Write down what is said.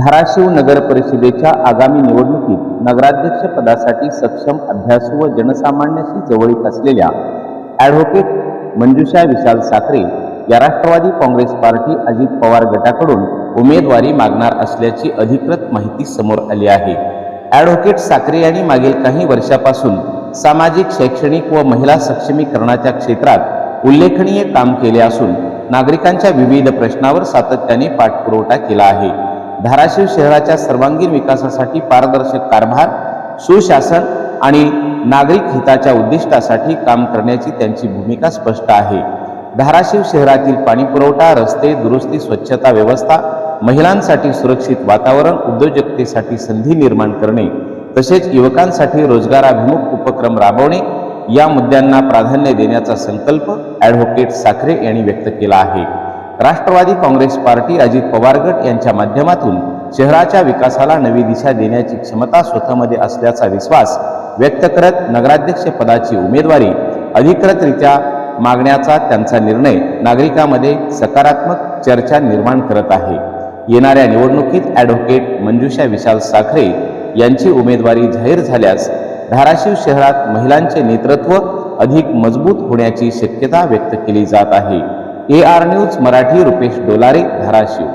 धाराशिव नगर परिषदेच्या आगामी निवडणुकीत नगराध्यक्ष पदासाठी सक्षम अभ्यासू व जनसामान्याशी जवळीक असलेल्या ॲडव्होकेट मंजुषा विशाल साखरे या राष्ट्रवादी काँग्रेस पार्टी अजित पवार गटाकडून उमेदवारी मागणार असल्याची अधिकृत माहिती समोर आली आहे. ॲडव्होकेट साखरे यांनी मागील काही वर्षापासून सामाजिक शैक्षणिक व महिला सक्षमीकरणाच्या क्षेत्रात उल्लेखनीय काम केले असून नागरिकांच्या विविध प्रश्नावर सातत्याने पाठपुरवठा केला आहे. धाराशिव शहराच्या सर्वांगीण विकासासाठी पारदर्शक कारभार सुशासन आणि नागरिक हिताच्या उद्दिष्टासाठी काम करण्याची त्यांची भूमिका स्पष्ट आहे. धाराशिव शहरातील पाणीपुरवठा रस्ते दुरुस्ती स्वच्छता व्यवस्था महिलांसाठी सुरक्षित वातावरण उद्योजकतेसाठी संधी निर्माण करणे तसेच युवकांसाठी रोजगाराभिमुख उपक्रम राबवणे या मुद्द्यांना प्राधान्य देण्याचा संकल्प ॲडव्होकेट साखरे यांनी व्यक्त केला आहे. राष्ट्रवादी काँग्रेस पार्टी अजित पवार गट यांच्या माध्यमातून शहराच्या विकासाला नवी दिशा देण्याची क्षमता स्वतःमध्ये असल्याचा विश्वास व्यक्त करत नगराध्यक्ष पदाची उमेदवारी अधिकृतरित्या मागण्याचा त्यांचा निर्णय नागरिकांमध्ये सकारात्मक चर्चा निर्माण करत आहे. येणाऱ्या निवडणुकीत ॲडव्होकेट मंजुषा विशाल साखरे यांची उमेदवारी जाहीर झाल्यास धाराशिव शहरात महिलांचे नेतृत्व अधिक मजबूत होण्याची शक्यता व्यक्त केली जात आहे. A R news Marathi Rupesh Dolare Dharashiv.